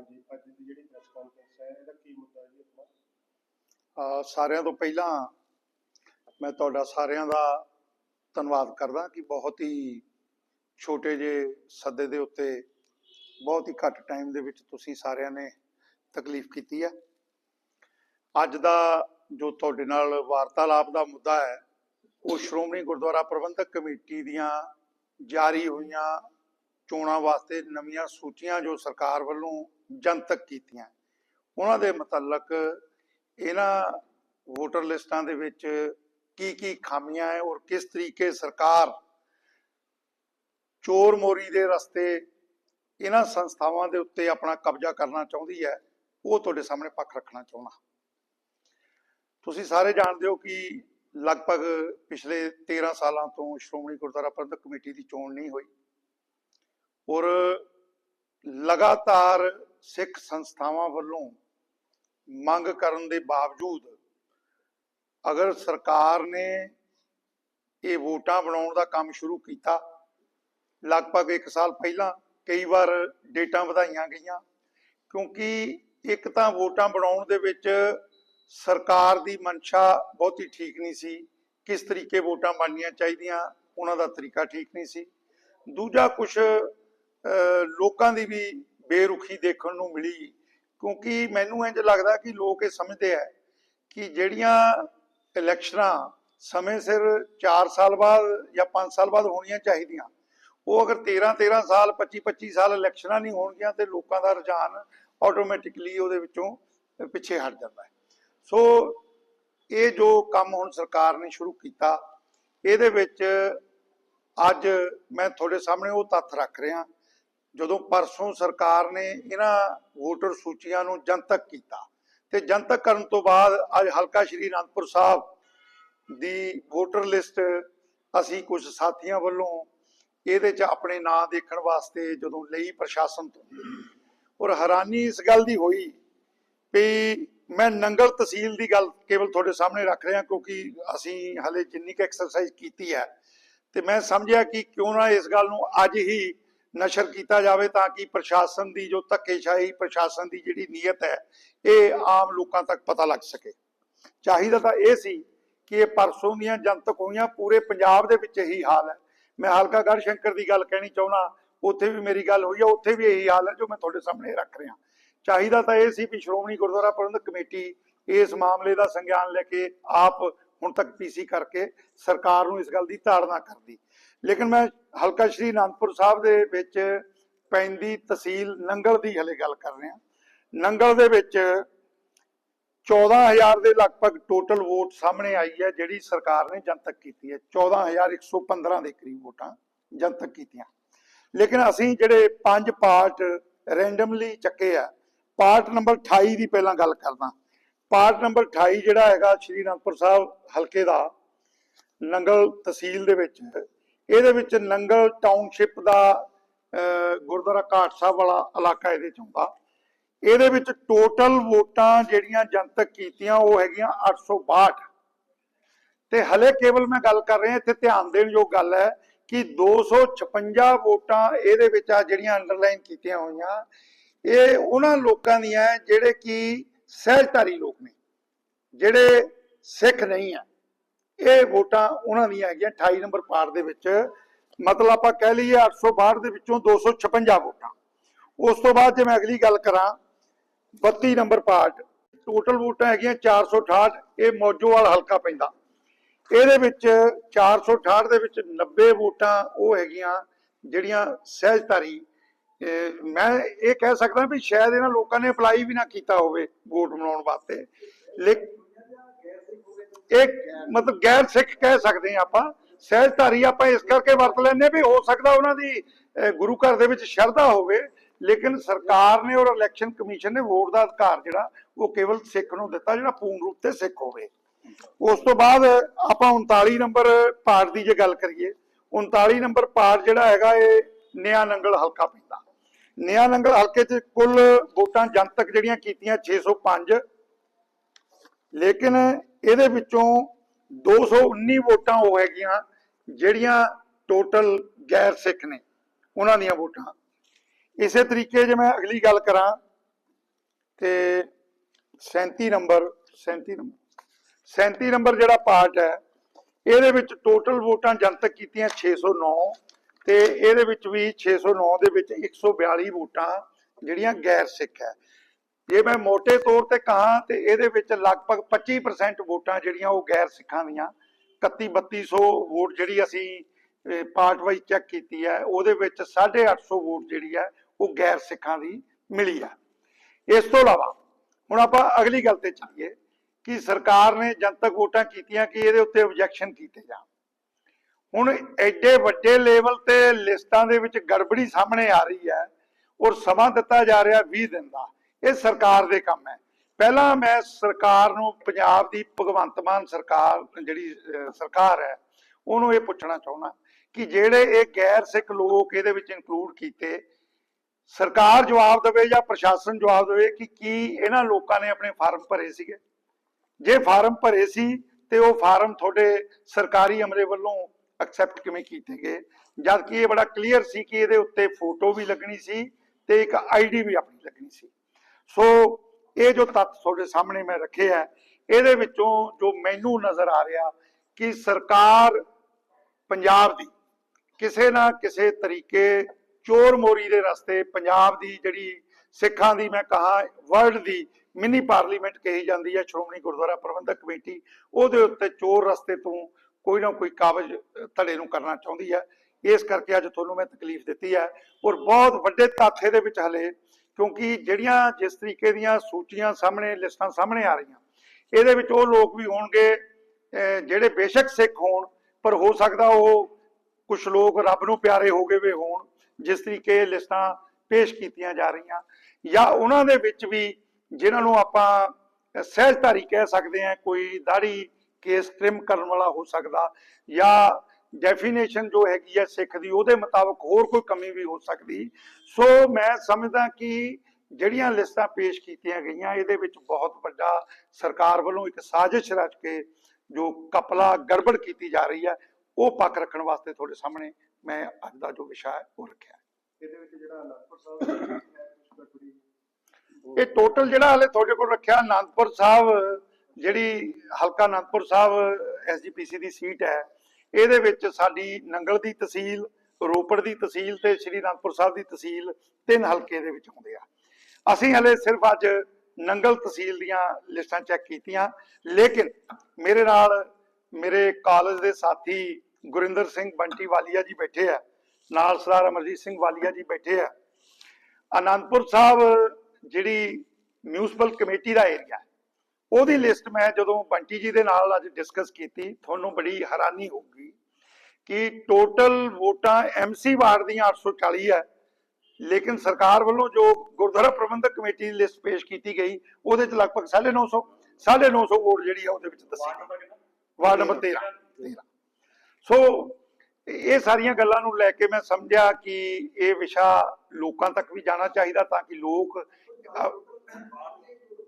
ਹਾਂਜੀ ਅੱਜ ਦੀ ਜਿਹੜੀ ਪ੍ਰੈਸ ਕਾਨਫਰੰਸ ਹੈ, ਇਹਦਾ ਕੀ ਮੁੱਦਾ ਜੀ ਆਪਣਾ? ਸਾਰਿਆਂ ਤੋਂ ਪਹਿਲਾਂ ਮੈਂ ਤੁਹਾਡਾ ਸਾਰਿਆਂ ਦਾ ਧੰਨਵਾਦ ਕਰਦਾ ਕਿ ਬਹੁਤ ਹੀ ਛੋਟੇ ਜਿਹੇ ਸੱਦੇ ਦੇ ਉੱਤੇ ਬਹੁਤ ਹੀ ਘੱਟ ਟਾਈਮ ਦੇ ਵਿੱਚ ਤੁਸੀਂ ਸਾਰਿਆਂ ਨੇ ਤਕਲੀਫ ਕੀਤੀ ਹੈ। ਅੱਜ ਦਾ ਜੋ ਤੁਹਾਡੇ ਨਾਲ ਵਾਰਤਾਲਾਪ ਦਾ ਮੁੱਦਾ ਹੈ, ਉਹ ਸ਼੍ਰੋਮਣੀ ਗੁਰਦੁਆਰਾ ਪ੍ਰਬੰਧਕ ਕਮੇਟੀ ਦੀਆਂ ਜਾਰੀ ਹੋਈਆਂ ਚੋਣਾਂ ਵਾਸਤੇ ਨਵੀਆਂ ਸੂਚੀਆਂ ਜੋ ਸਰਕਾਰ ਵੱਲੋਂ ਜਨਤਕ ਕੀਤੀਆਂ। ਉਹਨਾਂ ਦੇ ਮੁਤਲਕ ਇਹਨਾਂ ਵੋਟਰ ਲਿਸਟਾਂ ਦੇ ਵਿੱਚ ਕੀ ਕੀ ਖਾਮੀਆਂ ਹੈ ਔਰ ਕਿਸ ਤਰੀਕੇ ਸਰਕਾਰ ਚੋਰ ਮੋਰੀ ਦੇ ਰਸਤੇ ਇਹਨਾਂ ਸੰਸਥਾਵਾਂ ਦੇ ਉੱਤੇ ਆਪਣਾ ਕਬਜ਼ਾ ਕਰਨਾ ਚਾਹੁੰਦੀ ਹੈ, ਉਹ ਤੁਹਾਡੇ ਸਾਹਮਣੇ ਪੱਖ ਰੱਖਣਾ ਚਾਹੁੰਦਾ। ਤੁਸੀਂ ਸਾਰੇ ਜਾਣਦੇ ਹੋ ਕਿ ਲਗਭਗ ਪਿਛਲੇ 13 ਸਾਲਾਂ ਤੋਂ ਸ਼੍ਰੋਮਣੀ ਗੁਰਦੁਆਰਾ ਪ੍ਰਬੰਧਕ ਕਮੇਟੀ ਦੀ ਚੋਣ ਨਹੀਂ ਹੋਈ। ਔਰ ਲਗਾਤਾਰ ਸਿੱਖ ਸੰਸਥਾਵਾਂ ਵੱਲੋਂ ਮੰਗ ਕਰਨ ਦੇ ਬਾਵਜੂਦ ਅਗਰ ਸਰਕਾਰ ਨੇ ਇਹ ਵੋਟਾਂ ਬਣਾਉਣ ਦਾ ਕੰਮ ਸ਼ੁਰੂ ਕੀਤਾ, ਲਗਭਗ 1 ਸਾਲ ਪਹਿਲਾਂ ਕਈ ਵਾਰ ਡੇਟਾਂ ਵਧਾਈਆਂ ਗਈਆਂ, ਕਿਉਂਕਿ ਇੱਕ ਤਾਂ ਵੋਟਾਂ ਬਣਾਉਣ ਦੇ ਵਿੱਚ ਸਰਕਾਰ ਦੀ ਮਨਸ਼ਾ ਬਹੁਤੀ ਠੀਕ ਨਹੀਂ ਸੀ, ਕਿਸ ਤਰੀਕੇ ਵੋਟਾਂ ਬਣਨੀਆਂ ਚਾਹੀਦੀਆਂ, ਉਹਨਾਂ ਦਾ ਤਰੀਕਾ ਠੀਕ ਨਹੀਂ ਸੀ। ਦੂਜਾ ਕੁਝ ਲੋਕਾਂ ਦੀ ਵੀ ਬੇਰੁਖੀ ਦੇਖਣ ਨੂੰ ਮਿਲੀ, ਕਿਉਂਕਿ ਮੈਨੂੰ ਇੰਜ ਲੱਗਦਾ ਕਿ ਲੋਕ ਇਹ ਸਮਝਦੇ ਆ ਕਿ ਜਿਹੜੀਆਂ ਇਲੈਕਸ਼ਨਾਂ ਸਮੇਂ ਸਿਰ 4 ਸਾਲ ਬਾਅਦ ਜਾਂ 5 ਸਾਲ ਬਾਅਦ ਹੋਣੀਆਂ ਚਾਹੀਦੀਆਂ, ਉਹ ਅਗਰ 13 13 ਸਾਲ 25 25 ਸਾਲ ਇਲੈਕਸ਼ਨਾਂ ਨਹੀਂ ਹੋਣਗੀਆਂ ਤੇ ਲੋਕਾਂ ਦਾ ਰੁਝਾਨ ਆਟੋਮੈਟਿਕਲੀ ਉਹਦੇ ਵਿੱਚੋਂ ਪਿੱਛੇ ਹਟ ਜਾਂਦਾ ਹੈ। ਸੋ ਇਹ ਜੋ ਕੰਮ ਹੁਣ ਸਰਕਾਰ ਨੇ ਸ਼ੁਰੂ ਕੀਤਾ, ਇਹਦੇ ਵਿੱਚ ਅੱਜ ਮੈਂ ਤੁਹਾਡੇ ਸਾਹਮਣੇ ਉਹ ਤੱਥ ਰੱਖ ਰਿਹਾ ਜਦੋਂ ਪਰਸੋਂ ਸਰਕਾਰ ਨੇ ਇਹਨਾਂ ਵੋਟਰ ਸੂਚੀਆਂ ਨੂੰ ਜਨਤਕ ਕੀਤਾ ਤੇ ਜਨਤਕ ਕਰਨ ਤੋਂ ਬਾਅਦ ਅੱਜ ਹਲਕਾ ਸ਼੍ਰੀ ਅਨੰਦਪੁਰ ਸਾਹਿਬ ਦੀ ਵੋਟਰ ਲਿਸਟ ਅਸੀਂ ਕੁਝ ਸਾਥੀਆਂ ਵੱਲੋਂ ਇਹਦੇ 'ਚ ਆਪਣੇ ਨਾਂ ਦੇਖਣ ਵਾਸਤੇ ਜਦੋਂ ਲਈ ਪ੍ਰਸ਼ਾਸਨ ਤੋਂ। ਔਰ ਹੈਰਾਨੀ ਇਸ ਗੱਲ ਦੀ ਹੋਈ ਵੀ ਮੈਂ ਨੰਗਲ ਤਹਿਸੀਲ ਦੀ ਗੱਲ ਕੇਵਲ ਤੁਹਾਡੇ ਸਾਹਮਣੇ ਰੱਖ ਰਿਹਾ ਕਿਉਂਕਿ ਅਸੀਂ ਹਲੇ ਜਿੰਨੀ ਕੁ ਐਕਸਰਸਾਈਜ਼ ਕੀਤੀ ਹੈ ਤੇ ਮੈਂ ਸਮਝਿਆ ਕਿ ਕਿਉਂ ਨਾ ਇਸ ਗੱਲ ਨੂੰ ਅੱਜ ਹੀ ਨਸ਼ਰ ਕੀਤਾ ਜਾਵੇ ਤਾਂ ਕਿ ਪ੍ਰਸ਼ਾਸਨ ਦੀ ਜੋ ਧੱਕੇਸ਼ਾਹੀ, ਪ੍ਰਸ਼ਾਸਨ ਦੀ ਜਿਹੜੀ ਨੀਅਤ ਹੈ, ਇਹ ਆਮ ਲੋਕਾਂ ਤੱਕ ਪਤਾ ਲੱਗ ਸਕੇ। ਚਾਹੀਦਾ ਤਾਂ ਇਹ ਸੀ ਕਿ ਇਹ ਪਰਸੋਂ ਦੀਆਂ ਜਨਤਕ ਹੋਈਆਂ, ਪੂਰੇ ਪੰਜਾਬ ਦੇ ਵਿੱਚ ਇਹੀ ਹਾਲ ਹੈ। ਮੈਂ ਹਲਕਾ ਗੜ ਸ਼ੰਕਰ ਦੀ ਗੱਲ ਕਹਿਣੀ ਚਾਹੁੰਦਾ, ਉੱਥੇ ਵੀ ਮੇਰੀ ਗੱਲ ਹੋਈ ਹੈ, ਉੱਥੇ ਵੀ ਇਹੀ ਹਾਲ ਹੈ ਜੋ ਮੈਂ ਤੁਹਾਡੇ ਸਾਹਮਣੇ ਰੱਖ ਰਿਹਾ। ਚਾਹੀਦਾ ਤਾਂ ਇਹ ਸੀ ਵੀ ਸ਼੍ਰੋਮਣੀ ਗੁਰਦੁਆਰਾ ਪ੍ਰਬੰਧਕ ਕਮੇਟੀ ਇਸ ਮਾਮਲੇ ਦਾ ਸੰਗਿਆਨ ਲੈ ਕੇ ਆਪ ਹੁਣ ਤੱਕ ਪੀਸੀ ਕਰਕੇ ਸਰਕਾਰ ਨੂੰ ਇਸ ਗੱਲ ਦੀ ਤਾੜਨਾ ਕਰਦੀ। ਲੇਕਿਨ ਮੈਂ ਹਲਕਾ ਸ਼੍ਰੀ ਅਨੰਦਪੁਰ ਸਾਹਿਬ ਦੇ ਵਿੱਚ ਪੈਂਦੀ ਤਹਿਸੀਲ ਨੰਗਲ ਦੀ ਹਲੇ ਗੱਲ ਕਰ ਰਿਹਾ। ਨੰਗਲ ਦੇ ਵਿੱਚ 14000 ਦੇ ਲਗਭਗ ਟੋਟਲ ਵੋਟ ਸਾਹਮਣੇ ਆਈ ਹੈ, ਜਿਹੜੀ ਸਰਕਾਰ ਨੇ ਜਨਤਕ ਕੀਤੀ ਹੈ। 14115 ਦੇ ਕਰੀਬ ਵੋਟਾਂ ਜਨਤਕ ਕੀਤੀਆਂ। ਲੇਕਿਨ ਅਸੀਂ ਜਿਹੜੇ ਪੰਜ ਪਾਰਟ ਰੈਂਡਮਲੀ ਚੱਕੇ ਆ, ਪਾਰਟ ਨੰਬਰ 28 ਦੀ ਪਹਿਲਾਂ ਗੱਲ ਕਰਦਾ। ਪਾਰਟ ਨੰਬਰ 28 ਜਿਹੜਾ ਹੈਗਾ ਸ਼੍ਰੀ ਅਨੰਦਪੁਰ ਸਾਹਿਬ ਹਲਕੇ ਦਾ ਨੰਗਲ ਤਹਿਸੀਲ ਦੇ ਵਿੱਚ ਇਹਦੇ ਵਿੱਚ ਨੰਗਲ ਟਾਊਨਸ਼ਿਪ ਦਾ ਗੁਰਦੁਆਰਾ ਘਾਟ ਸਾਹਿਬ ਵਾਲਾ ਇਲਾਕਾ ਇਹਦੇ ਚ ਆਉਂਦਾ। ਇਹਦੇ ਵਿੱਚ ਟੋਟਲ ਵੋਟਾਂ ਜਿਹੜੀਆਂ ਜਨਤਕ ਕੀਤੀਆਂ ਉਹ ਹੈਗੀਆਂ 862 ਤੇ ਹਲੇ ਕੇਵਲ ਮੈਂ ਗੱਲ ਕਰ ਰਿਹਾ, ਇੱਥੇ ਧਿਆਨ ਦੇਣ ਯੋਗ ਗੱਲ ਹੈ ਕਿ 256 ਵੋਟਾਂ ਇਹਦੇ ਵਿੱਚ ਆ ਜਿਹੜੀਆਂ ਅੰਡਰਲਾਈਨ ਕੀਤੀਆਂ ਹੋਈਆਂ, ਇਹ ਉਹਨਾਂ ਲੋਕਾਂ ਦੀਆਂ ਜਿਹੜੇ ਕਿ ਸਹਿਜਧਾਰੀ ਲੋਕ ਨੇ, ਜਿਹੜੇ ਸਿੱਖ ਨਹੀਂ ਆ। ਇਹ ਵੋਟਾਂ ਉਹਨਾਂ ਦੀਆਂ ਹੈਗੀਆਂ 28 ਨੰਬਰ ਪਾਰਟ ਦੇ ਵਿੱਚ। ਮਤਲਬ ਆਪਾਂ ਕਹਿ ਲਈਏ 862 ਦੇ ਵਿੱਚੋਂ 256 ਵੋਟਾਂ। ਉਸ ਤੋਂ ਬਾਅਦ ਜੇ ਮੈਂ ਅਗਲੀ ਗੱਲ ਕਰਾਂ 32 ਨੰਬਰ ਪਾਰਟ ਟੋਟਲ ਵੋਟਾਂ ਹੈਗੀਆਂ 468 ਇਹ ਮੌਜੋਵਾਲ ਹਲਕਾ ਪੈਂਦਾ। ਇਹਦੇ ਵਿੱਚ 468 ਦੇ ਵਿੱਚ 90 ਵੋਟਾਂ ਉਹ ਹੈਗੀਆਂ ਜਿਹੜੀਆਂ ਸਹਿਜਧਾਰੀ ਮੈਂ ਇਹ ਕਹਿ ਸਕਦਾ ਵੀ ਸ਼ਾਇਦ ਇਹਨਾਂ ਲੋਕਾਂ ਨੇ ਅਪਲਾਈ ਵੀ ਨਾ ਕੀਤਾ ਹੋਵੇ ਵੋਟ ਬਣਾਉਣ ਵਾਸਤੇ। ਲੇਕਿਨ ਇੱਕ ਮਤਲਬ ਗੈਰ ਸਿੱਖ ਕਹਿ ਸਕਦੇ ਹਾਂ ਆਪਾਂ, ਸਹਿਜਧਾਰੀ ਆਪਾਂ ਇਸ ਕਰਕੇ ਵਰਤ ਲੈਂਦੇ ਵੀ ਹੋ ਸਕਦਾ ਉਹਨਾਂ ਦੀ ਗੁਰੂ ਘਰ ਦੇ ਵਿੱਚ ਸ਼ਰਧਾ ਹੋਵੇ, ਲੇਕਿਨ ਸਰਕਾਰ ਨੇ ਔਰ ਇਲੈਕਸ਼ਨ ਕਮਿਸ਼ਨ ਨੇ ਵੋਟ ਦਾ ਅਧਿਕਾਰ ਜਿਹੜਾ, ਉਹ ਕੇਵਲ ਸਿੱਖ ਨੂੰ ਦਿੱਤਾ ਜਿਹੜਾ ਪੂਰਨ ਰੂਪ ਤੇ ਸਿੱਖ ਹੋਵੇ। ਉਸ ਤੋਂ ਬਾਅਦ ਆਪਾਂ 39 ਨੰਬਰ ਪਾਰਟ ਦੀ ਜੇ ਗੱਲ ਕਰੀਏ 39 ਨੰਬਰ ਪਾਰਟ ਜਿਹੜਾ ਹੈਗਾ ਇਹ ਨਿਆ ਨੰਗਲ ਹਲਕਾ ਪੈਂਦਾ। ਨਿਆ ਨੰਗਲ ਹਲਕੇ 'ਚ ਕੁੱਲ ਵੋਟਾਂ ਜਨਤਕ ਜਿਹੜੀਆਂ ਕੀਤੀਆਂ 605 ਲੇਕਿਨ ਇਹਦੇ ਵਿੱਚੋਂ 219 ਵੋਟਾਂ ਉਹ ਹੈਗੀਆਂ, ਜਿਹੜੀਆਂ ਟੋਟਲ ਗੈਰ ਸਿੱਖ ਨੇ, ਉਹਨਾਂ ਦੀਆਂ ਵੋਟਾਂ। ਇਸੇ ਤਰੀਕੇ ਜੇ ਮੈਂ ਅਗਲੀ ਗੱਲ ਕਰਾਂ, ਤੇ 37 ਨੰਬਰ 37 ਨੰਬਰ 37 ਨੰਬਰ ਜਿਹੜਾ ਪਾਰਟ ਹੈ, ਇਹਦੇ ਵਿੱਚ ਟੋਟਲ ਵੋਟਾਂ ਜਨਤਕ ਕੀਤੀਆਂ 609 ਤੇ ਇਹਦੇ ਵਿੱਚ ਵੀ 609 ਦੇ ਵਿੱਚ 142 ਵੋਟਾਂ ਜਿਹੜੀਆਂ ਗੈਰ ਸਿੱਖ ਹੈ। ਜੇ ਮੈਂ ਮੋٹے ਤੌਰ ਤੇ ਕਹਾਂ ਤੇ ਇਹਦੇ ਵਿੱਚ ਲਗਭਗ 25% ਵੋਟਾਂ ਜਿਹੜੀਆਂ ਉਹ ਗੈਰ ਸਿੱਖਾਂ ਦੀਆਂ 31 3200 ਵੋਟ ਜਿਹੜੀ ਅਸੀਂ ਪਾਰਟ ਵਾਈਜ਼ ਚੈੱਕ ਕੀਤੀ ਹੈ, ਉਹਦੇ ਵਿੱਚ 850 ਵੋਟ ਜਿਹੜੀ ਹੈ, ਉਹ ਗੈਰ ਸਿੱਖਾਂ ਦੀ ਮਿਲੀ ਹੈ। ਇਸ ਤੋਂ ਇਲਾਵਾ, ਹੁਣ ਆਪਾਂ ਅਗਲੀ ਗੱਲ ਤੇ ਚੱਲੀਏ ਕਿ ਸਰਕਾਰ ਨੇ ਜਨਤਕ ਵੋਟਾਂ ਕੀਤੀਆਂ ਕਿ ਇਹਦੇ ਉੱਤੇ ਆਬਜੈਕਸ਼ਨ ਕੀਤੇ ਜਾਣ। ਹੁਣ ਐਡੇ ਵੱਡੇ ਲੈਵਲ ਤੇ ਲਿਸਟਾਂ ਦੇ ਵਿੱਚ ਗੜਬੜੀ ਸਾਹਮਣੇ ਆ ਰਹੀ ਹੈ ਔਰ ਸਮਾਂ ਦਿੱਤਾ ਜਾ ਰਿਹਾ 20 ਦਿਨ ਦਾ। ਇਹ ਸਰਕਾਰ ਦੇ ਕੰਮ ਹੈ। ਪਹਿਲਾਂ ਮੈਂ ਸਰਕਾਰ ਨੂੰ ਪੰਜਾਬ ਦੀ ਭਗਵੰਤ ਮਾਨ ਸਰਕਾਰ, ਜਿਹੜੀ ਸਰਕਾਰ ਹੈ, ਉਹਨੂੰ ਇਹ ਪੁੱਛਣਾ ਚਾਹੁੰਦਾ ਕਿ ਜਿਹੜੇ ਇਹ ਗੈਰ ਸਿੱਖ ਲੋਕ ਇਹਦੇ ਵਿੱਚ ਇਨਕਲੂਡ ਕੀਤੇ, ਸਰਕਾਰ ਜਵਾਬ ਦੇਵੇ ਜਾਂ ਪ੍ਰਸ਼ਾਸਨ ਜਵਾਬ ਦੇਵੇ ਕਿ ਕੀ ਇਹਨਾਂ ਲੋਕਾਂ ਨੇ ਆਪਣੇ ਫਾਰਮ ਭਰੇ ਸੀਗੇ? ਜੇ ਫਾਰਮ ਭਰੇ ਸੀ ਤੇ ਉਹ ਫਾਰਮ ਤੁਹਾਡੇ ਸਰਕਾਰੀ ਅਮਲੇ ਵੱਲੋਂ ਐਕਸੈਪਟ ਕਿਵੇਂ ਕੀਤੇ ਗਏ? ਜਦ ਕਿ ਇਹ ਬੜਾ ਕਲੀਅਰ ਸੀ ਕਿ ਇਹਦੇ ਉੱਤੇ ਫੋਟੋ ਵੀ ਲੱਗਣੀ ਸੀ ਤੇ ਇੱਕ ਆਈਡੀ ਵੀ ਆਪਣੀ ਲੱਗਣੀ ਸੀ। ਸੋ ਇਹ ਜੋ ਤੱਥ ਤੁਹਾਡੇ ਸਾਹਮਣੇ ਮੈਂ ਰੱਖੇ ਆ, ਇਹਦੇ ਵਿੱਚੋਂ ਜੋ ਮੈਨੂੰ ਨਜ਼ਰ ਆ ਰਿਹਾ ਕਿ ਸਰਕਾਰ ਪੰਜਾਬ ਦੀ ਕਿਸੇ ਨਾ ਕਿਸੇ ਤਰੀਕੇ ਚੋਰ ਮੋਰੀ ਦੇ ਰਸਤੇ ਪੰਜਾਬ ਦੀ ਜਿਹੜੀ ਸਿੱਖਾਂ ਦੀ ਮੈਂ ਕਹਾ ਵਰਲਡ ਦੀ ਮਿੰਨੀ ਪਾਰਲੀਮੈਂਟ ਕਹੀ ਜਾਂਦੀ ਹੈ, ਸ਼੍ਰੋਮਣੀ ਗੁਰਦੁਆਰਾ ਪ੍ਰਬੰਧਕ ਕਮੇਟੀ, ਉਹਦੇ ਉੱਤੇ ਚੋਰ ਰਸਤੇ ਤੋਂ ਕੋਈ ਨਾ ਕੋਈ ਕਾਬਜ ਧੜੇ ਨੂੰ ਕਰਨਾ ਚਾਹੁੰਦੀ ਹੈ। ਇਸ ਕਰਕੇ ਅੱਜ ਤੁਹਾਨੂੰ ਮੈਂ ਤਕਲੀਫ ਦਿੱਤੀ ਹੈ ਔਰ ਬਹੁਤ ਵੱਡੇ ਤਾਥੇ ਦੇ ਵਿੱਚ ਹਲੇ ਕਿਉਂਕਿ ਜਿਹੜੀਆਂ ਜਿਸ ਤਰੀਕੇ ਦੀਆਂ ਸੂਚੀਆਂ ਸਾਹਮਣੇ, ਲਿਸਟਾਂ ਸਾਹਮਣੇ ਆ ਰਹੀਆਂ, ਇਹਦੇ ਵਿੱਚ ਉਹ ਲੋਕ ਵੀ ਹੋਣਗੇ ਜਿਹੜੇ ਬੇਸ਼ੱਕ ਸਿੱਖ ਹੋਣ, ਪਰ ਹੋ ਸਕਦਾ ਉਹ ਕੁਝ ਲੋਕ ਰੱਬ ਨੂੰ ਪਿਆਰੇ ਹੋ ਗਏ ਵੇ ਹੋਣ, ਜਿਸ ਤਰੀਕੇ ਲਿਸਟਾਂ ਪੇਸ਼ ਕੀਤੀਆਂ ਜਾ ਰਹੀਆਂ। ਜਾਂ ਉਹਨਾਂ ਦੇ ਵਿੱਚ ਵੀ ਜਿਨ੍ਹਾਂ ਨੂੰ ਆਪਾਂ ਸਹਿਜਧਾਰੀ ਕਹਿ ਸਕਦੇ ਹਾਂ, ਕੋਈ ਦਾੜੀ ਕੇਸ ਟ੍ਰਿਮ ਕਰਨ ਵਾਲਾ ਹੋ ਸਕਦਾ, ਜਾਂ ਡੈਫੀਨੇਸ਼ਨ ਜੋ ਹੈਗੀ ਹੈ ਸਿੱਖ ਦੀ ਉਹਦੇ ਮੁਤਾਬਕ ਹੋਰ ਕੋਈ ਕਮੀ ਵੀ ਹੋ ਸਕਦੀ। ਸੋ ਮੈਂ ਸਮਝਦਾ ਕਿ ਜਿਹੜੀਆਂ ਲਿਸਟਾਂ ਪੇਸ਼ ਕੀਤੀਆਂ ਗਈਆਂ ਇਹਦੇ ਵਿੱਚ ਬਹੁਤ ਵੱਡਾ ਸਰਕਾਰ ਵੱਲੋਂ ਇੱਕ ਸਾਜ਼ਿਸ਼ ਰਚ ਕੇ ਜੋ ਕਪਲਾ ਗੜਬੜ ਕੀਤੀ ਜਾ ਰਹੀ ਹੈ ਉਹ ਪੱਕ ਰੱਖਣ ਵਾਸਤੇ ਤੁਹਾਡੇ ਸਾਹਮਣੇ ਮੈਂ ਅੱਜ ਦਾ ਜੋ ਵਿਸ਼ਾ ਹੈ ਉਹ ਰੱਖਿਆ। ਇਹਦੇ ਵਿੱਚ ਜਿਹੜਾ ਅਨੰਦਪੁਰ ਸਾਹਿਬ ਇਹ ਟੋਟਲ ਜਿਹੜਾ ਹਲੇ ਤੁਹਾਡੇ ਕੋਲ ਰੱਖਿਆ ਆਨੰਦਪੁਰ ਸਾਹਿਬ ਜਿਹੜੀ ਹਲਕਾ ਆਨੰਦਪੁਰ ਸਾਹਿਬ ਐਸਜੀਪੀਸੀ ਦੀ ਸੀਟ ਹੈ ਇਹਦੇ ਵਿੱਚ ਸਾਡੀ ਨੰਗਲ ਦੀ ਤਹਿਸੀਲ, ਰੋਪੜ ਦੀ ਤਹਿਸੀਲ ਤੇ ਸ਼੍ਰੀ ਅਨੰਦਪੁਰ ਸਾਹਿਬ ਦੀ ਤਹਿਸੀਲ ਤਿੰਨ ਹਲਕੇ ਦੇ ਵਿੱਚ ਆਉਂਦੇ ਆ। ਅਸੀਂ ਹਲੇ ਸਿਰਫ ਅੱਜ ਨੰਗਲ ਤਹਿਸੀਲ ਦੀਆਂ ਲਿਸਟਾਂ ਚੈੱਕ ਕੀਤੀਆਂ, ਲੇਕਿਨ ਮੇਰੇ ਨਾਲ ਮੇਰੇ ਕਾਲਜ ਦੇ ਸਾਥੀ ਗੁਰਿੰਦਰ ਸਿੰਘ ਬੰਟੀ ਵਾਲੀਆ ਜੀ ਬੈਠੇ ਆ, ਨਾਲ ਸਰਦਾਰ ਅਮਰਜੀਤ ਸਿੰਘ ਵਾਲੀਆ ਜੀ ਬੈਠੇ ਆ। ਅਨੰਦਪੁਰ ਸਾਹਿਬ ਜਿਹੜੀ ਮਿਊਨਿਸਪਲ ਕਮੇਟੀ ਦਾ ਏਰੀਆ ਉਹਦੀ ਲਿਸਟ ਮੈਂ ਜਦੋਂ ਬੰਟੀ ਜੀ ਦੇ ਨਾਲ ਅੱਜ ਡਿਸਕਸ ਕੀਤੀ ਤੁਹਾਨੂੰ ਬੜੀ ਹੈਰਾਨੀ ਹੋਊਗੀ ਕਿ ਟੋਟਲ ਵੋਟਾਂ ਐਮਸੀ ਵਾਰਡ ਦੀਆਂ 840 ਹੈ ਲੇਕਿਨ ਸਰਕਾਰ ਵੱਲੋਂ ਜੋ ਗੁਰਦੁਆਰਾ ਪ੍ਰਬੰਧਕ ਕਮੇਟੀ ਦੀ ਲਿਸਟ ਪੇਸ਼ ਕੀਤੀ ਗਈ ਉਹਦੇ ਚ ਲਗਭਗ 950 950 ਵੋਟ ਜਿਹੜੀ ਆ ਉਹਦੇ ਵਿੱਚ ਦੱਸੀ ਗਈ। ਵਾਰਡ ਨੰਬਰ 13 13 ਸੋ ਇਹ ਸਾਰੀਆਂ ਗੱਲਾਂ ਨੂੰ ਲੈ ਕੇ ਮੈਂ ਸਮਝਿਆ ਕਿ ਇਹ ਵਿਸ਼ਾ ਲੋਕਾਂ ਤੱਕ ਵੀ ਜਾਣਾ ਚਾਹੀਦਾ ਤਾਂ ਕਿ ਲੋਕ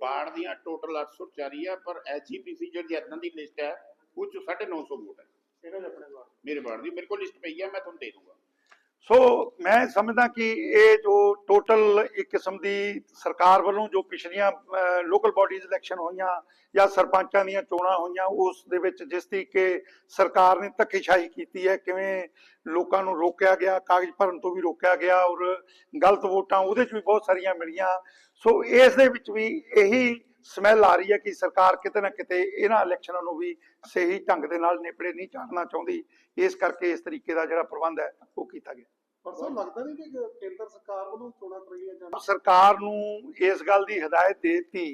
ਬਾੜ ਦੀਆਂ ਟੋਟਲ 840 ਆ ਪਰ ਐਚਈਪੀਸੀ ਜਿਹੜੀ ਇਦਾਂ ਦੀ ਲਿਸਟ ਹੈ ਉਹ ਚ 950 ਵੋਟ ਹੈ। ਮੇਰੇ ਬਾੜ ਦੀ ਮੇਰੇ ਕੋਲ ਲਿਸਟ ਪਈ ਹੈ ਮੈਂ ਤੁਹਾਨੂੰ ਦੇ ਦੂੰਗਾ। ਸੋ ਮੈਂ ਸਮਝਦਾ ਕਿ ਇਹ ਜੋ ਟੋਟਲ ਇੱਕ ਕਿਸਮ ਦੀ ਸਰਕਾਰ ਵੱਲੋਂ ਜੋ ਪਿਛਲੀਆਂ ਲੋਕਲ ਬਾਡੀਜ਼ ਇਲੈਕਸ਼ਨ ਹੋਈਆਂ ਜਾਂ ਸਰਪੰਚਾਂ ਦੀਆਂ ਚੋਣਾਂ ਹੋਈਆਂ, ਉਸ ਦੇ ਵਿੱਚ ਜਿਸ ਤਰੀਕੇ ਸਰਕਾਰ ਨੇ ਧੱਕੇਸ਼ਾਹੀ ਕੀਤੀ ਹੈ, ਕਿਵੇਂ ਲੋਕਾਂ ਨੂੰ ਰੋਕਿਆ ਗਿਆ, ਕਾਗਜ਼ ਭਰਨ ਤੋਂ ਵੀ ਰੋਕਿਆ ਗਿਆ ਔਰ ਗਲਤ ਵੋਟਾਂ ਉਹਦੇ 'ਚ ਵੀ ਬਹੁਤ ਸਾਰੀਆਂ ਮਿਲੀਆਂ। ਸੋ ਇਸ ਦੇ ਵਿੱਚ ਵੀ ਇਹੀ ਸਮੈਲ ਆ ਰਹੀ ਹੈ ਕਿ ਸਰਕਾਰ ਕਿਤੇ ਨਾ ਕਿਤੇ ਇਹਨਾਂ ਇਲੈਕਸ਼ਨਾਂ ਨੂੰ ਵੀ ਸਹੀ ਢੰਗ ਦੇ ਨਾਲ ਨਿਪੜੇ, ਨਹੀਂ ਚਾੜਨਾ ਚਾਹੁੰਦੀ। ਇਸ ਕਰਕੇ ਇਸ ਤਰੀਕੇ ਦਾ ਜਿਹੜਾ ਪ੍ਰਬੰਧ ਹੈ ਉਹ ਕੀਤਾ ਗਿਆ। ਪਰ ਸਰ ਲੱਗਦਾ ਨਹੀਂ ਕਿ ਕੇਂਦਰ ਸਰਕਾਰ ਵੱਲੋਂ ਚੋਣਾਂ ਕਰਾਈਆਂ ਜਾਣ ਸਰਕਾਰ ਨੂੰ ਇਸ ਗੱਲ ਦੀ ਹਦਾਇਤ ਦਿੱਤੀ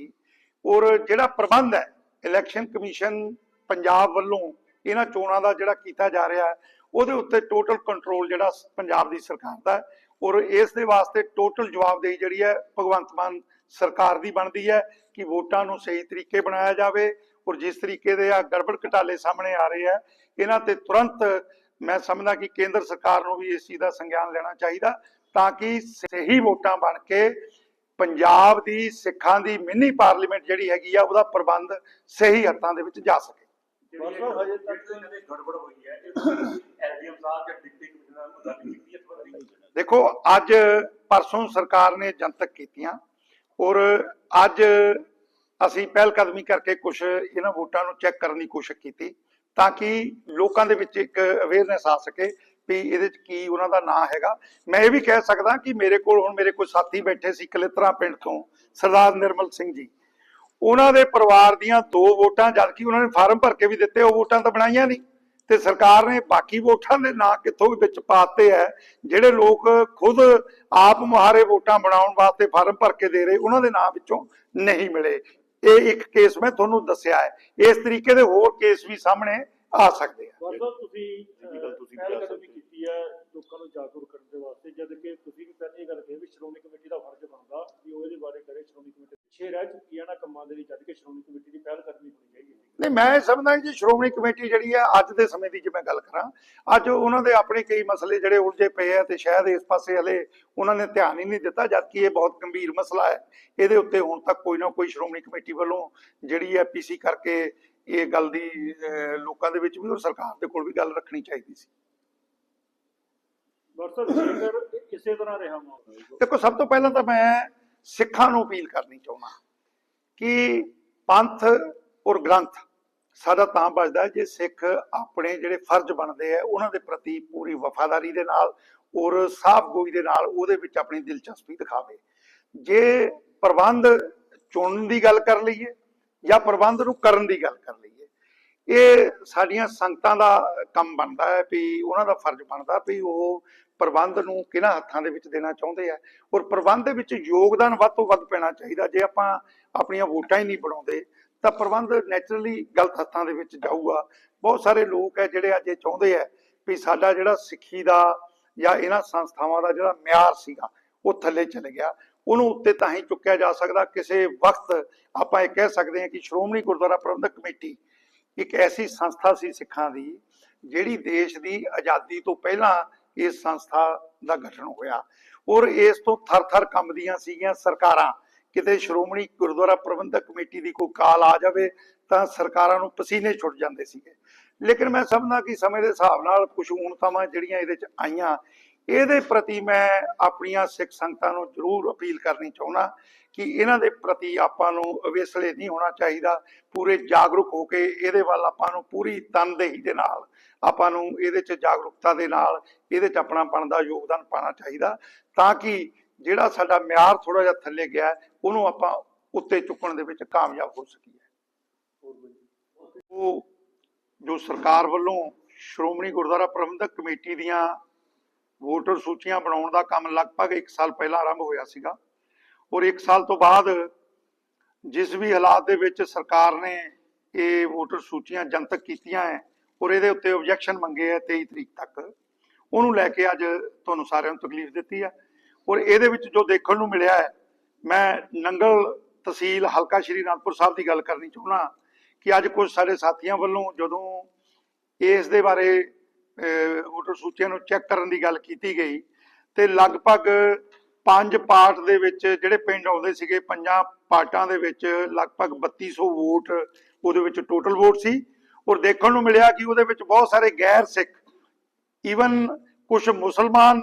ਔਰ ਜਿਹੜਾ ਪ੍ਰਬੰਧ ਹੈ ਇਲੈਕਸ਼ਨ ਕਮਿਸ਼ਨ ਪੰਜਾਬ ਵੱਲੋਂ ਇਹਨਾਂ ਚੋਣਾਂ ਦਾ ਜਿਹੜਾ ਕੀਤਾ ਜਾ ਰਿਹਾ ਹੈ ਉਹਦੇ ਉੱਤੇ ਟੋਟਲ ਕੰਟਰੋਲ ਜਿਹੜਾ ਪੰਜਾਬ ਦੀ ਸਰਕਾਰ ਦਾ ਹੈ ਔਰ ਇਸ ਦੇ ਵਾਸਤੇ ਟੋਟਲ ਜਵਾਬਦੇਹੀ ਜਿਹੜੀ ਹੈ ਭਗਵੰਤ ਮਾਨ ਸਰਕਾਰ ਦੀ ਬਣਦੀ ਹੈ ਕਿ ਵੋਟਾਂ ਨੂੰ ਸਹੀ ਤਰੀਕੇ ਬਣਾਇਆ ਜਾਵੇ ਔਰ ਜਿਸ ਤਰੀਕੇ ਦੇ ਆ ਗੜਬੜ ਘਟਾਲੇ ਸਾਹਮਣੇ ਆ ਰਹੇ ਆ ਇਹਨਾਂ ਤੇ ਤੁਰੰਤ ਮੈਂ ਸਮਝਦਾ ਕਿ ਕੇਂਦਰ ਸਰਕਾਰ ਨੂੰ ਵੀ ਇਸ ਚੀਜ਼ ਦਾ ਸੰਗਿਆਨ ਲੈਣਾ ਚਾਹੀਦਾ ਤਾਂ ਕਿ ਸਹੀ ਵੋਟਾਂ ਬਣ ਕੇ ਪੰਜਾਬ ਦੀ ਸਿੱਖਾਂ ਦੀ ਮਿੰਨੀ ਪਾਰਲੀਮੈਂਟ ਜਿਹੜੀ ਹੈਗੀ ਆ ਉਹਦਾ ਪ੍ਰਬੰਧ ਸਹੀ ਹੱਥਾਂ ਦੇ ਵਿੱਚ ਜਾ ਸਕੇ। ਦੇਖੋ ਅੱਜ ਪਰਸੋਂ ਸਰਕਾਰ ਨੇ ਜਨਤਕ ਕੀਤੀਆਂ ਔਰ ਅੱਜ ਅਸੀਂ ਪਹਿਲ ਕਦਮੀ ਕਰਕੇ ਕੁਝ ਇਹਨਾਂ ਵੋਟਾਂ ਨੂੰ ਚੈੱਕ ਕਰਨ ਦੀ ਕੋਸ਼ਿਸ਼ ਕੀਤੀ ਤਾਂ ਕਿ ਲੋਕਾਂ ਦੇ ਵਿੱਚ ਇੱਕ ਅਵੇਅਰਨੈਸ ਆ ਸਕੇ ਵੀ ਇਹਦੇ ਚ ਕੀ ਉਹਨਾਂ ਦਾ ਨਾਂ ਹੈਗਾ। ਮੈਂ ਇਹ ਵੀ ਕਹਿ ਸਕਦਾ ਕਿ ਮੇਰੇ ਕੋਲ ਹੁਣ ਮੇਰੇ ਕੋਈ ਸਾਥੀ ਬੈਠੇ ਸੀ ਕਲਿਤਰਾ ਪਿੰਡ ਤੋਂ, ਸਰਦਾਰ ਨਿਰਮਲ ਸਿੰਘ ਜੀ। ਉਹਨਾਂ ਦੇ ਪਰਿਵਾਰ ਦੀਆਂ ਦੋ ਵੋਟਾਂ, ਜਦ ਕਿ ਉਹਨਾਂ ਨੇ ਫਾਰਮ ਭਰ ਕੇ ਵੀ ਦਿੱਤੇ, ਉਹ ਵੋਟਾਂ ਤਾਂ ਬਣਾਈਆਂ ਨਹੀਂ। ਤੇ ਸਰਕਾਰ ਨੇ ਬਾਕੀ ਵੋਟਾਂ ਦੇ ਨਾਂ ਕਿੱਥੋਂ ਵੀ ਵਿੱਚ ਪਾਤੇ ਹੈ, ਜਿਹੜੇ ਲੋਕ ਖੁਦ ਆਪ ਮੁਹਾਰੇ ਵੋਟਾਂ ਬਣਾਉਣ ਵਾਸਤੇ ਫਾਰਮ ਭਰ ਕੇ ਦੇ ਰਹੇ, ਉਹਨਾਂ ਦੇ ਨਾਂ ਵਿੱਚੋਂ ਨਹੀਂ ਮਿਲੇ। ਇਹ ਇੱਕ ਕੇਸ ਮੈਂ ਤੁਹਾਨੂੰ ਦੱਸਿਆ ਹੈ। ਇਸ ਤਰੀਕੇ ਦੇ ਹੋਰ ਕੇਸ ਵੀ ਸਾਹਮਣੇ ਆ ਸਕਦੇ ਆ। ਮਤਲਬ ਤੁਸੀਂ ਗੱਲ ਤੁਸੀਂ ਕਦਮੀ ਕੀਤੀ ਹੈ ਲੋਕਾਂ ਨੂੰ ਜਾਗਰੂਕ ਕਰਨ ਦੇ ਵਾਸਤੇ ਜਦ ਕਿ ਤੁਸੀਂ ਵੀ ਪਹਿਲਾਂ ਇਹ ਗੱਲ ਕਹੀ ਵੀ ਸ਼੍ਰੋਮਣੀ ਕਮੇਟੀ ਦਾ ਫਰਜ਼ ਬਣਦਾ ਵੀ ਉਹ ਇਹਦੇ ਬਾਰੇ ਕਰੇ ਸ਼੍ਰੋਮਣੀ ਕਮੇਟੀ ਪਿੱਛੇ ਰਹਿ ਚੁੱਕੀ ਹੈ ਨਾ ਕੰਮਾਂ ਦੇ ਲਈ ਜਦ ਕਿ ਸ਼੍ਰੋਮਣੀ ਕਮੇਟੀ ਦੀ ਪਹਿਲ ਕਦਮੀ ਹੋਣੀ ਚਾਹੀਦੀ ਹੈ ਨਹੀਂ ਮੈਂ ਸਮਝਦਾ ਕਿ ਸ਼੍ਰੋਮਣੀ ਕਮੇਟੀ ਜਿਹੜੀ ਹੈ ਅੱਜ ਦੇ ਸਮੇਂ ਦੀ ਜੇ ਮੈਂ ਗੱਲ ਕਰਾਂ ਅੱਜ ਉਹਨਾਂ ਦੇ ਆਪਣੇ ਕਈ ਮਸਲੇ ਜਿਹੜੇ ਉਲਝੇ ਪਏ ਆ ਤੇ ਸ਼ਾਇਦ ਇਸ ਪਾਸੇ ਹਲੇ ਉਹਨਾਂ ਨੇ ਧਿਆਨ ਹੀ ਨਹੀਂ ਦਿੱਤਾ ਜਦ ਕਿ ਇਹ ਬਹੁਤ ਗੰਭੀਰ ਮਸਲਾ ਹੈ। ਇਹਦੇ ਉੱਤੇ ਹੁਣ ਤੱਕ ਕੋਈ ਨਾ ਕੋਈ ਸ਼੍ਰੋਮਣੀ ਕਮੇਟੀ ਵੱਲੋਂ ਜਿਹੜੀ ਹੈ ਪੀਸੀ ਕਰਕੇ ਇਹ ਗੱਲ ਦੀ ਲੋਕਾਂ ਦੇ ਵਿੱਚ ਵੀ ਔਰ ਸਰਕਾਰ ਦੇ ਕੋਲ ਵੀ ਗੱਲ ਰੱਖਣੀ ਚਾਹੀਦੀ ਸੀ। ਤਰ੍ਹਾਂ ਰਿਹਾ ਦੇਖੋ ਸਭ ਤੋਂ ਪਹਿਲਾਂ ਤਾਂ ਮੈਂ ਸਿੱਖਾਂ ਨੂੰ ਅਪੀਲ ਕਰਨੀ ਚਾਹੁੰਦਾ ਕਿ ਪੰਥ ਔਰ ਗ੍ਰੰਥ ਸਾਡਾ ਤਾਂ ਬਚਦਾ ਜੇ ਸਿੱਖ ਆਪਣੇ ਜਿਹੜੇ ਫਰਜ਼ ਬਣਦੇ ਆ ਉਹਨਾਂ ਦੇ ਪ੍ਰਤੀ ਪੂਰੀ ਵਫਾਦਾਰੀ ਦੇ ਨਾਲ ਔਰ ਸਾਫ਼ ਗੋਈ ਦੇ ਨਾਲ ਉਹਦੇ ਵਿੱਚ ਆਪਣੀ ਦਿਲਚਸਪੀ ਦਿਖਾਵੇ। ਜੇ ਪ੍ਰਬੰਧ ਚੁਣਨ ਦੀ ਗੱਲ ਕਰ ਲਈਏ ਜਾਂ ਪ੍ਰਬੰਧ ਨੂੰ ਕਰਨ ਦੀ ਗੱਲ ਕਰ ਲਈਏ। ਇਹ ਸਾਡੀਆਂ ਸੰਗਤਾਂ ਦਾ ਕੰਮ ਬਣਦਾ ਹੈ ਵੀ ਉਹਨਾਂ ਦਾ ਫਰਜ਼ ਬਣਦਾ ਵੀ ਉਹ ਪ੍ਰਬੰਧ ਨੂੰ ਕਿਹਨਾਂ ਹੱਥਾਂ ਦੇ ਵਿੱਚ ਦੇਣਾ ਚਾਹੁੰਦੇ ਆ। ਔਰ ਪ੍ਰਬੰਧ ਦੇ ਵਿੱਚ ਯੋਗਦਾਨ ਵੱਧ ਤੋਂ ਵੱਧ ਪੈਣਾ ਚਾਹੀਦਾ। ਜੇ ਆਪਾਂ ਆਪਣੀਆਂ ਵੋਟਾਂ ਹੀ ਨਹੀਂ ਬਣਾਉਂਦੇ, ਤਾਂ ਪ੍ਰਬੰਧ ਨੈਚੁਰਲੀ ਗਲਤ ਹੱਥਾਂ ਦੇ ਵਿੱਚ ਜਾਊਗਾ। ਬਹੁਤ ਸਾਰੇ ਲੋਕ ਹੈ ਜਿਹੜੇ ਅੱਜ ਇਹ ਚਾਹੁੰਦੇ ਆ ਵੀ ਸਾਡਾ ਜਿਹੜਾ ਸਿੱਖੀ ਦਾ ਜਾਂ ਇਹਨਾਂ ਸੰਸਥਾਵਾਂ ਦਾ ਜਿਹੜਾ ਮਿਆਰ ਸੀਗਾ, ਉਹ ਥੱਲੇ ਚਲੇ ਗਿਆ। ਉਹਨੂੰ ਉੱਤੇ ਤਾਂ ਹੀ ਚੁੱਕਿਆ ਜਾ ਸਕਦਾ। ਕਿਸੇ ਵਕਤ ਆਪਾਂ ਇਹ ਕਹਿ ਸਕਦੇ ਹਾਂ ਕਿ ਸ਼੍ਰੋਮਣੀ ਗੁਰਦੁਆਰਾ ਪ੍ਰਬੰਧਕ ਕਮੇਟੀ ਇੱਕ ਐਸੀ ਸੰਸਥਾ ਸੀ ਸਿੱਖਾਂ ਦੀ, ਜਿਹੜੀ ਦੇਸ਼ ਦੀ ਆਜ਼ਾਦੀ ਤੋਂ ਪਹਿਲਾਂ ਇਸ ਸੰਸਥਾ ਦਾ ਗਠਨ ਹੋਇਆ। ਔਰ ਇਸ ਤੋਂ ਥਰ-ਥਰ ਕੰਬਦੀਆਂ ਸੀਗੀਆਂ ਸਰਕਾਰਾਂ। ਕਿਤੇ ਸ਼੍ਰੋਮਣੀ ਗੁਰਦੁਆਰਾ ਪ੍ਰਬੰਧਕ ਕਮੇਟੀ ਦੀ ਕੋਈ ਕਾਲ ਆ ਜਾਵੇ, ਤਾਂ ਸਰਕਾਰਾਂ ਨੂੰ ਪਸੀਨੇ ਛੁੱਟ ਜਾਂਦੇ ਸੀਗੇ। ਲੇਕਿਨ ਮੈਂ ਸਮਝਦਾ ਕਿ ਸਮੇਂ ਦੇ ਹਿਸਾਬ ਨਾਲ ਕੁਝ ਊਣਤਾਵਾਂ ਜਿਹੜੀਆਂ ਇਹਦੇ ਚ ਆਈਆਂ ਇਹਦੇ ਪ੍ਰਤੀ ਮੈਂ ਆਪਣੀਆਂ ਸਿੱਖ ਸੰਗਤਾਂ ਨੂੰ ਜ਼ਰੂਰ ਅਪੀਲ ਕਰਨੀ ਚਾਹੁੰਦਾ ਕਿ ਇਹਨਾਂ ਦੇ ਪ੍ਰਤੀ ਆਪਾਂ ਨੂੰ ਅਵੇਸਲੇ ਨਹੀਂ ਹੋਣਾ ਚਾਹੀਦਾ, ਪੂਰੇ ਜਾਗਰੂਕ ਹੋ ਕੇ ਇਹਦੇ ਵੱਲ ਆਪਾਂ ਨੂੰ ਪੂਰੀ ਤਨਦੇਹੀ ਦੇ ਨਾਲ, ਆਪਾਂ ਨੂੰ ਇਹਦੇ ਚ ਜਾਗਰੂਕਤਾ ਦੇ ਨਾਲ ਇਹਦੇ ਚ ਆਪਣਾ ਬਣਦਾ ਯੋਗਦਾਨ ਪਾਣਾ ਚਾਹੀਦਾ ਤਾਂ ਕਿ ਜਿਹੜਾ ਸਾਡਾ ਮਿਆਰ ਥੋੜਾ ਜਿਹਾ ਥੱਲੇ ਗਿਆ ਉਹਨੂੰ ਆਪਾਂ ਉੱਤੇ ਚੁੱਕਣ ਦੇ ਵਿੱਚ ਕਾਮਯਾਬ ਹੋ ਸਕੀਏ। ਉਹ ਜੋ ਸਰਕਾਰ ਵੱਲੋਂ ਸ਼੍ਰੋਮਣੀ ਗੁਰਦੁਆਰਾ ਪ੍ਰਬੰਧਕ ਕਮੇਟੀ ਦੀਆਂ ਵੋਟਰ ਸੂਚੀਆਂ ਬਣਾਉਣ ਦਾ ਕੰਮ ਲਗਭਗ 1 ਸਾਲ ਪਹਿਲਾਂ ਆਰੰਭ ਹੋਇਆ ਸੀਗਾ। ਔਰ 1 ਸਾਲ ਤੋਂ ਬਾਅਦ ਜਿਸ ਵੀ ਹਾਲਾਤ ਦੇ ਵਿੱਚ ਸਰਕਾਰ ਨੇ ਇਹ ਵੋਟਰ ਸੂਚੀਆਂ ਜਨਤਕ ਕੀਤੀਆਂ ਹੈ ਔਰ ਇਹਦੇ ਉੱਤੇ ਆਬਜੈਕਸ਼ਨ ਮੰਗੇ ਹੈ 23 ਤਰੀਕ ਤੱਕ, ਉਹਨੂੰ ਲੈ ਕੇ ਅੱਜ ਤੁਹਾਨੂੰ ਸਾਰਿਆਂ ਨੂੰ ਤਕਲੀਫ ਦਿੱਤੀ ਹੈ। ਔਰ ਇਹਦੇ ਵਿੱਚ ਜੋ ਦੇਖਣ ਨੂੰ ਮਿਲਿਆ ਹੈ, ਮੈਂ ਨੰਗਲ ਤਹਿਸੀਲ ਹਲਕਾ ਸ਼੍ਰੀ ਅਨੰਦਪੁਰ ਸਾਹਿਬ ਦੀ ਗੱਲ ਕਰਨੀ ਚਾਹੁੰਦਾ ਕਿ ਅੱਜ ਕੁਝ ਸਾਡੇ ਸਾਥੀਆਂ ਵੱਲੋਂ ਜਦੋਂ ਇਸ ਦੇ ਬਾਰੇ ਵੋਟਰ ਸੂਚੀਆਂ ਨੂੰ ਚੈੱਕ ਕਰਨ ਦੀ ਗੱਲ ਕੀਤੀ ਗਈ ਤੇ ਲਗਭਗ ਪੰਜ ਪਾਰਟ ਦੇ ਵਿੱਚ ਜਿਹੜੇ ਪਿੰਡ ਆਉਂਦੇ ਸੀਗੇ, ਪੰਜਾਂ ਪਾਰਟਾਂ ਦੇ ਵਿੱਚ ਲਗਭਗ 3200 ਵੋਟ ਉਹਦੇ ਵਿੱਚ ਟੋਟਲ ਵੋਟ ਸੀ ਔਰ ਦੇਖਣ ਨੂੰ ਮਿਲਿਆ ਕਿ ਉਹਦੇ ਵਿੱਚ ਬਹੁਤ ਸਾਰੇ ਗੈਰ ਸਿੱਖ ਈਵਨ ਕੁਝ ਮੁਸਲਮਾਨ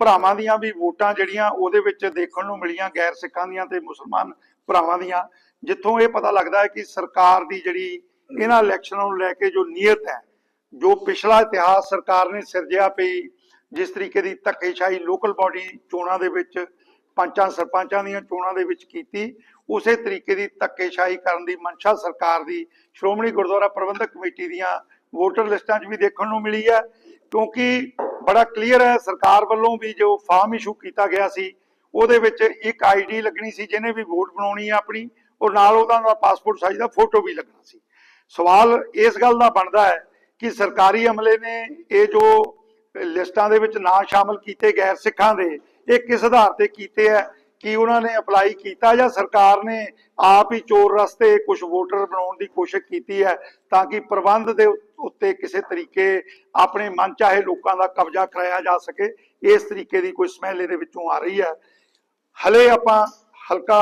ਭਰਾਵਾਂ ਦੀਆਂ ਵੀ ਵੋਟਾਂ ਜਿਹੜੀਆਂ ਉਹਦੇ ਵਿੱਚ ਦੇਖਣ ਨੂੰ ਮਿਲੀਆਂ ਗੈਰ ਸਿੱਖਾਂ ਦੀਆਂ ਤੇ ਮੁਸਲਮਾਨ ਭਰਾਵਾਂ ਦੀਆਂ, ਜਿੱਥੋਂ ਇਹ ਪਤਾ ਲੱਗਦਾ ਹੈ ਕਿ ਸਰਕਾਰ ਦੀ ਜਿਹੜੀ ਇਹਨਾਂ ਇਲੈਕਸ਼ਨਾਂ ਨੂੰ ਲੈ ਕੇ ਜੋ ਨੀਅਤ ਹੈ ਜੋ ਪਿਛਲਾ ਇਤਿਹਾਸ ਸਰਕਾਰ ਨੇ ਸਿਰਜਿਆ ਪਈ, ਜਿਸ ਤਰੀਕੇ ਦੀ ਧੱਕੇਸ਼ਾਹੀ ਲੋਕਲ ਬਾਡੀ ਚੋਣਾਂ ਦੇ ਵਿੱਚ, ਪੰਚਾਂ ਸਰਪੰਚਾਂ ਦੀਆਂ ਚੋਣਾਂ ਦੇ ਵਿੱਚ ਕੀਤੀ, ਉਸੇ ਤਰੀਕੇ ਦੀ ਧੱਕੇਸ਼ਾਹੀ ਕਰਨ ਦੀ ਮਨਸ਼ਾ ਸਰਕਾਰ ਦੀ ਸ਼੍ਰੋਮਣੀ ਗੁਰਦੁਆਰਾ ਪ੍ਰਬੰਧਕ ਕਮੇਟੀ ਦੀਆਂ ਵੋਟਰ ਲਿਸਟਾਂ 'ਚ ਵੀ ਦੇਖਣ ਨੂੰ ਮਿਲੀ ਹੈ, ਕਿਉਂਕਿ ਬੜਾ ਕਲੀਅਰ ਹੈ ਸਰਕਾਰ ਵੱਲੋਂ ਵੀ ਜੋ ਫਾਰਮ ਇਸ਼ੂ ਕੀਤਾ ਗਿਆ ਸੀ, ਉਹਦੇ ਵਿੱਚ ਇੱਕ ਆਈਡੀ ਲੱਗਣੀ ਸੀ, ਜਿਹਨੇ ਵੀ ਵੋਟ ਬਣਾਉਣੀ ਹੈ ਆਪਣੀ, ਔਰ ਨਾਲ ਉਹਦਾ ਦਾ ਪਾਸਪੋਰਟ ਸਾਈਜ਼ ਦਾ ਫੋਟੋ ਵੀ ਲੱਗਣਾ ਸੀ। ਸਵਾਲ ਇਸ ਗੱਲ ਦਾ ਬਣਦਾ ਹੈ ਕਿ ਸਰਕਾਰੀ ਅਮਲੇ ਨੇ ਇਹ ਜੋ ਲਿਸਟਾਂ ਦੇ ਵਿੱਚ ਨਾਂ ਸ਼ਾਮਲ ਕੀਤੇ ਗੈਰ ਸਿੱਖਾਂ ਦੇ, ਇਹ ਕਿਸ ਆਧਾਰ ਤੇ ਕੀਤੇ ਹੈ ਕਿ ਉਹਨਾਂ ਨੇ ਅਪਲਾਈ ਕੀਤਾ ਜਾਂ ਸਰਕਾਰ ਨੇ ਆਪ ਹੀ ਚੋਰ ਰਸਤੇ ਕੁਝ ਵੋਟਰ ਬਣਾਉਣ ਦੀ ਕੋਸ਼ਿਸ਼ ਕੀਤੀ ਹੈ ਤਾਂ ਕਿ ਪ੍ਰਬੰਧ ਦੇ ਉੱਤੇ ਕਿਸੇ ਤਰੀਕੇ ਆਪਣੇ ਮਨ ਚਾਹੇ ਲੋਕਾਂ ਦਾ ਕਬਜ਼ਾ ਕਰਾਇਆ ਜਾ ਸਕੇ? ਇਸ ਤਰੀਕੇ ਦੀ ਕੋਈ ਸਮੈਲ ਇਹਦੇ ਵਿੱਚੋਂ ਆ ਰਹੀ ਹੈ। ਹਲੇ ਆਪਾਂ ਹਲਕਾ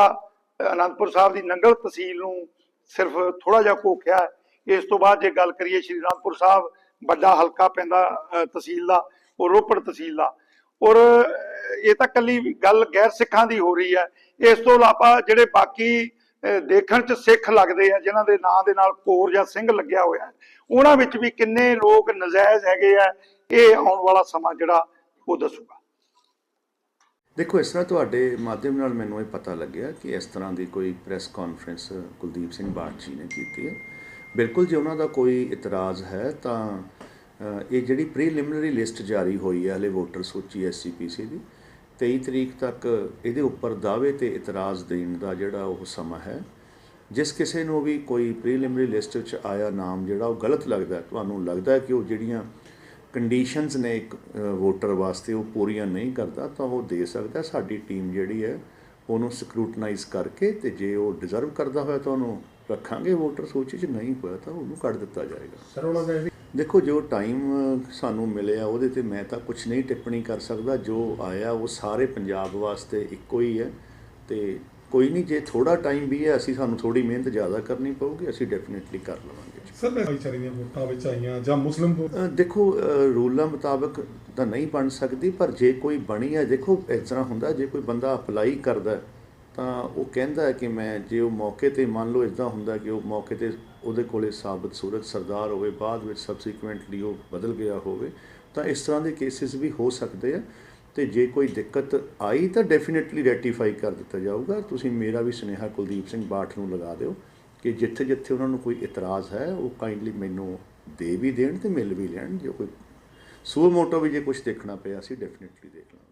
ਅਨੰਦਪੁਰ ਸਾਹਿਬ ਦੀ ਨੰਗਲ ਤਹਿਸੀਲ ਨੂੰ ਸਿਰਫ ਥੋੜਾ ਜਿਹਾ ਘੋਖਿਆ ਇਸ ਤੋਂ ਬਾਅਦ ਜੇ ਗੱਲ ਕਰੀਏ ਸ਼੍ਰੀ ਰਾਮਪੁਰ ਸਾਹਿਬ, ਵੱਡਾ ਹਲਕਾ ਪੈਂਦਾ ਤਹਿਸੀਲ ਦਾ, ਉਹ ਰੋਪੜ ਤਹਿਸੀਲ ਦਾ। ਔਰ, ਇਹ ਤਾਂ ਕੱਲੀ ਗੱਲ ਗੈਰ ਸਿੱਖਾਂ ਦੀ ਹੋ ਰਹੀ ਹੈ। ਇਸ ਤੋਂ ਇਲਾਵਾ ਜਿਹੜੇ ਬਾਕੀ ਦੇਖਣ 'ਚ ਸਿੱਖ ਲੱਗਦੇ ਆ, ਜਿਨ੍ਹਾਂ ਦੇ ਨਾਂ ਦੇ ਨਾਲ ਕੋਰ ਜਾਂ ਸਿੰਘ ਲੱਗਿਆ ਹੋਇਆ ਉਹਨਾਂ ਵਿੱਚ ਵੀ ਕਿੰਨੇ ਲੋਕ ਨਜਾਇਜ਼ ਹੈਗੇ ਆ, ਇਹ ਆਉਣ ਵਾਲਾ ਸਮਾਂ ਜਿਹੜਾ ਉਹ ਦੱਸੂਗਾ। ਦੇਖੋ, ਇਸ ਤਰ੍ਹਾਂ ਤੁਹਾਡੇ ਮਾਧਿਅਮ ਨਾਲ ਮੈਨੂੰ ਇਹ ਪਤਾ ਲੱਗਿਆ ਕਿ ਇਸ ਤਰ੍ਹਾਂ ਦੀ ਕੋਈ ਪ੍ਰੈਸ ਕਾਨਫਰੰਸ ਕੁਲਦੀਪ ਸਿੰਘ ਬਾਠ ਜੀ ਨੇ ਕੀਤੀ ਹੈ। ਬਿਲਕੁਲ ਜੇ ਉਹਨਾਂ ਦਾ ਕੋਈ ਇਤਰਾਜ਼ ਹੈ, ਤਾਂ ਇਹ ਜਿਹੜੀ ਪ੍ਰੀਲਿਮਿਨਰੀ ਲਿਸਟ ਜਾਰੀ ਹੋਈ ਹੈ ਹਲੇ ਵੋਟਰ ਸੂਚੀ ਐਸਸੀਪੀਸੀ ਦੀ 23 ਤਰੀਕ ਤੱਕ ਇਹਦੇ ਉੱਪਰ ਦਾਅਵੇ ਤੇ ਇਤਰਾਜ਼ ਦੇਣ ਦਾ ਜਿਹੜਾ ਉਹ ਸਮਾਂ ਹੈ, ਜਿਸ ਕਿਸੇ ਨੂੰ ਵੀ ਕੋਈ ਪ੍ਰੀਲਿਮਿਨਰੀ ਲਿਸਟ ਵਿੱਚ ਆਇਆ ਨਾਮ ਜਿਹੜਾ ਉਹ ਗਲਤ ਲੱਗਦਾ, ਤੁਹਾਨੂੰ ਲੱਗਦਾ ਕਿ ਉਹ ਜਿਹੜੀਆਂ ਕੰਡੀਸ਼ਨਸ ਨੇ ਇੱਕ ਵੋਟਰ ਵਾਸਤੇ ਉਹ ਪੂਰੀਆਂ ਨਹੀਂ ਕਰਦਾ, ਤਾਂ ਉਹ ਦੇ ਸਕਦਾ, ਸਾਡੀ ਟੀਮ ਜਿਹੜੀ ਹੈ ਉਹਨੂੰ ਸਕਰੂਟਨਾਈਜ਼ ਕਰਕੇ ਤੇ ਜੇ ਉਹ ਡਿਜ਼ਰਵ ਕਰਦਾ ਹੋਇਆ ਤਾਂ ਉਹਨੂੰ ਰੱਖਾਂਗੇ ਵੋਟਰ ਸੂਚੀ 'ਚ ਨਹੀਂ ਹੋਇਆ ਤਾਂ ਉਹਨੂੰ ਕੱਢ ਦਿੱਤਾ ਜਾਏਗਾ। ਸਰ ਉਹਨਾਂ ਦਾ ਦੇਖੋ ਜੋ ਟਾਈਮ ਸਾਨੂੰ ਮਿਲਿਆ ਉਹਦੇ ਤੇ ਮੈਂ ਤਾਂ ਕੁਝ ਨਹੀਂ ਟਿੱਪਣੀ ਕਰ ਸਕਦਾ। ਜੋ ਆਇਆ ਉਹ ਸਾਰੇ ਪੰਜਾਬ ਵਾਸਤੇ ਇੱਕੋ ਹੀ ਹੈ। ਤੇ ਕੋਈ ਨਹੀਂ ਜੇ ਥੋੜਾ ਟਾਈਮ ਵੀ ਹੈ ਅਸੀਂ ਸਾਨੂੰ ਥੋੜੀ ਮਿਹਨਤ ਜ਼ਿਆਦਾ ਕਰਨੀ ਪਊਗੀ ਅਸੀਂ ਡੈਫੀਨਿਟਲੀ ਕਰ ਲਵਾਂਗੇ। ਸਰ ਭਾਈਚਾਰੇ ਦੀਆਂ ਵੋਟਾਂ ਵਿੱਚ ਆਈਆਂ ਜਾਂ ਮੁਸਲਿਮ ਦੇਖੋ ਰੂਲਾਂ ਮੁਤਾਬਕ ਤਾਂ ਨਹੀਂ ਬਣ ਸਕਦੀ ਪਰ ਜੇ ਕੋਈ ਬਣੀ ਹੈ ਦੇਖੋ ਇਸ ਤਰ੍ਹਾਂ ਹੁੰਦਾ ਜੇ ਕੋਈ ਬੰਦਾ ਅਪਲਾਈ ਕਰਦਾ ਤਾਂ ਉਹ ਕਹਿੰਦਾ ਹੈ ਕਿ ਮੈਂ ਜੇ ਉਹ ਮੌਕੇ ਤੇ ਮੰਨ ਲਓ ਇਦਾਂ ਹੁੰਦਾ ਕਿ ਉਹ ਮੌਕੇ ਤੇ ਉਹਦੇ ਕੋਲੇ ਸਾਬਤ ਸੂਰਤ ਸਰਦਾਰ ਹੋਵੇ, ਬਾਅਦ ਵਿੱਚ ਸਬਸੀਕੁਐਂਟਲੀ ਉਹ ਬਦਲ ਗਿਆ ਹੋਵੇ, ਤਾਂ ਇਸ ਤਰ੍ਹਾਂ ਦੇ ਕੇਸਿਸ ਵੀ ਹੋ ਸਕਦੇ ਆ। ਤੇ ਜੇ ਕੋਈ ਦਿੱਕਤ ਆਈ ਤਾਂ ਡੈਫੀਨਿਟਲੀ ਰੈਟੀਫਾਈ ਕਰ ਦਿੱਤਾ ਜਾਊਗਾ। ਤੁਸੀਂ ਮੇਰਾ ਵੀ ਸੁਨੇਹਾ ਕੁਲਦੀਪ ਸਿੰਘ ਬਾਠ ਨੂੰ ਲਗਾ ਦਿਓ ਕਿ ਜਿੱਥੇ ਜਿੱਥੇ ਉਹਨਾਂ ਨੂੰ ਕੋਈ ਇਤਰਾਜ਼ ਹੈ, ਉਹ ਕਾਈਂਡਲੀ ਮੈਨੂੰ ਦੇ ਵੀ ਦੇਣ ਤੇ ਮਿਲ ਵੀ ਲੈਣ। ਜੇ ਕੋਈ ਸੂਰ ਮੋਟੋ ਵੀ ਜੇ ਕੁਝ ਦੇਖਣਾ ਪਿਆ, ਅਸੀਂ ਡੈਫੀਨਿਟਲੀ ਦੇਖ ਲਾਂਗੇ।